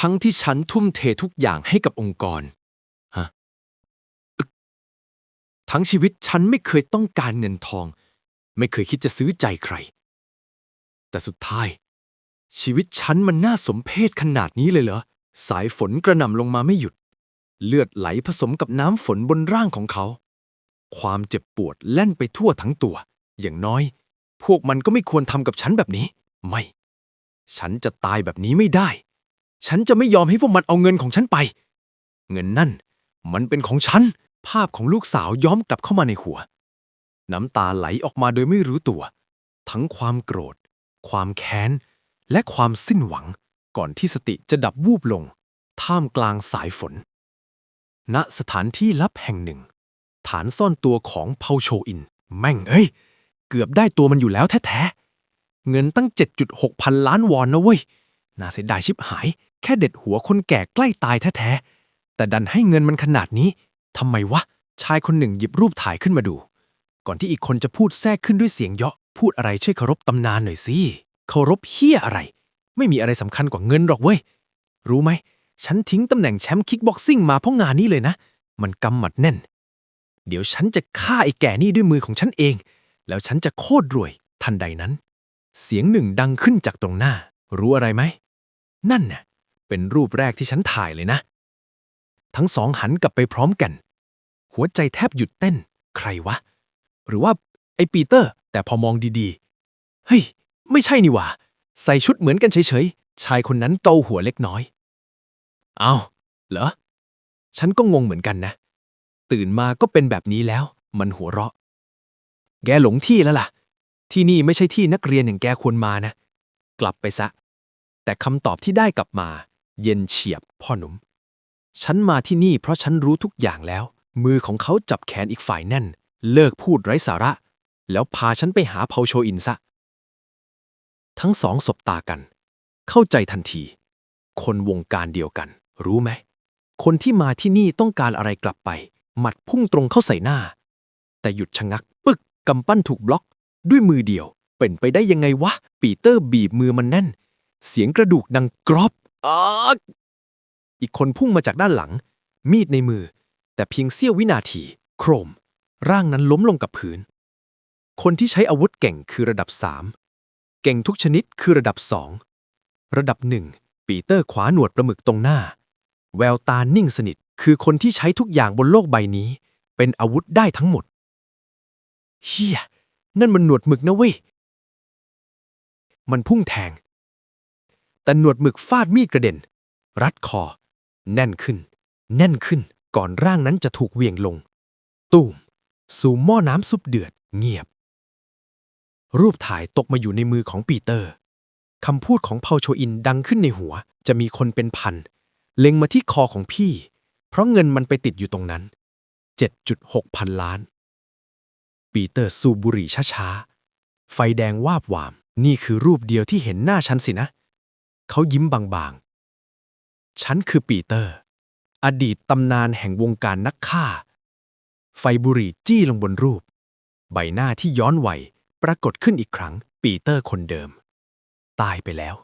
ทั้งที่ฉันทุ่มเททุกอย่างให้กับองค์กร ฮะ ทั้งชีวิตฉันไม่เคยต้องการเงินทอง ไม่เคยคิดจะซื้อใจใคร แต่สุดท้าย ชีวิตฉันมันน่าสมเพชขนาดนี้เลยเหรอ สายฝนกระหน่ำลงมาไม่หยุด เลือดไหลผสมกับน้ำฝนบนร่างของเขา ความเจ็บปวดแล่นไปทั่วทั้งตัว อย่างน้อย พวกมันก็ไม่ควรทำกับฉันแบบนี้ ไม่ ฉันจะตายแบบนี้ไม่ได้ ฉันจะไม่ยอมให้พวกมันเอาเงินของฉันไป เงินนั่น มันเป็นของฉัน ภาพของลูกสาวย้อมกลับเข้ามาในหัว น้ำตาไหลออกมาโดยไม่รู้ตัว ทั้งความโกรธ ความแค้น และความสิ้นหวัง ก่อนที่สติจะดับวูบลง ท่ามกลางสายฝน ณสถานที่ลับแห่งหนึ่ง ฐานซ่อนตัวของเผาโชอิน แม่งเอ้ย เกือบได้ตัวมันอยู่แล้วแท้ๆ เงินตั้ง 7.6 พันล้านวอนนะเว้ย น่าเสียดายชิบหาย แค่เด็ดหัวคนแก่ใกล้ตายแท้ๆ แต่ดันให้เงินมันขนาดนี้ ทำไมวะ ชายคนหนึ่งหยิบรูปถ่ายขึ้นมาดู ก่อนที่อีกคนจะพูดแทรกขึ้นด้วยเสียงเยาะ พูดอะไรช่วยเคารพตำนานหน่อยสิ เคารพเฮียอะไร ไม่มีอะไรสำคัญกว่าเงินหรอกเว้ย รู้ไหม ฉันทิ้งตำแหน่งแชมป์คิกบ็อกซิ่งมาเพราะงานนี้เลยนะ มันกำหมัดแน่น เดี๋ยวฉันจะฆ่าไอ้แก่นี่ด้วยมือของฉันเอง แล้วฉันจะโคตรรวย ทันใดนั้น เสียงหนึ่งดังขึ้นจากตรงหน้า รู้อะไรไหม นั่นน่ะ เป็นรูปแรกที่ฉันถ่ายเลยนะ ทั้งสองหันกลับไปพร้อมกัน หัวใจแทบหยุดเต้น ใครวะ หรือว่าไอ้ปีเตอร์ แต่พอมองดีๆ เฮ้ย ไม่ใช่นี่หว่า ใส่ชุดเหมือนกันเฉยๆ ชายคนนั้นเกาหัวเล็กน้อย เอาเหรอ ฉันก็งงเหมือนกันนะ ตื่นมาก็เป็นแบบนี้แล้ว มันหัวเราะ แกหลงที่แล้วล่ะ ที่นี่ไม่ใช่ที่นักเรียนอย่างแกควรมานะ กลับไปซะ แต่คำตอบที่ได้กลับมา เย็นเฉียบพ่อหนุ่ม ฉันมาที่นี่เพราะฉันรู้ทุกอย่างแล้ว มือของเขาจับแขนอีกฝ่ายแน่น เลิกพูดไร้สาระ แล้วพาฉันไปหาเผาโชอินซะ ทั้งสองสบตากัน เข้าใจทันที คนวงการเดียวกัน รู้ไหม คนที่มาที่นี่ต้องการอะไรกลับไป หมัดพุ่งตรงเข้าใส่หน้า แต่หยุดชะงัก ปึกกำปั้นถูกบล็อก ด้วยมือเดียว เป็นไปได้ยังไงวะ ปีเตอร์บีบมือมันแน่น เสียงกระดูกดังกรอบ ออกอีกคนพุ่งมาจากด้านหลัง มีดในมือ แต่เพียงเสี้ยววินาที โครม ร่างนั้นล้มลงกับพื้น คนที่ใช้อาวุธเก่งคือระดับ3เก่งทุกชนิดคือระดับ2ระดับหนึ่งปีเตอร์ขวาหนวดปลาหมึกตรงหน้า แววตานิ่งสนิทคือคนที่ใช้ทุกอย่างบนโลกใบนี้ เป็นอาวุธได้ทั้งหมดเฮียนั่นมันหนวดหมึกนะเว้ย มันพุ่งแทง แต่หนวดหมึกฟาดมีดกระเด็น รัดคอ แน่นขึ้น แน่นขึ้นก่อนร่างนั้นจะถูกเวียงลง ตูม สู่หม้อน้ำซุปเดือด เงียบ รูปถ่ายตกมาอยู่ในมือของปีเตอร์คำพูดของเผาโชอินดังขึ้นในหัว จะมีคนเป็นพัน เล็งมาที่คอของพี่ เพราะเงินมันไปติดอยู่ตรงนั้น 7.6 พันล้าน ปีเตอร์สูบบุหรี่ช้าๆ ไฟแดงวาบวาม นี่คือรูปเดียวที่เห็นหน้าฉันสินะ เขายิ้มบางๆ ฉันคือปีเตอร์ อดีตตำนานแห่งวงการนักฆ่า ไฟบุหรี่จี้ลงบนรูป ใบหน้าที่ย้อนวัยปรากฏขึ้นอีกครั้ง ปีเตอร์คนเดิม ตายไปแล้ว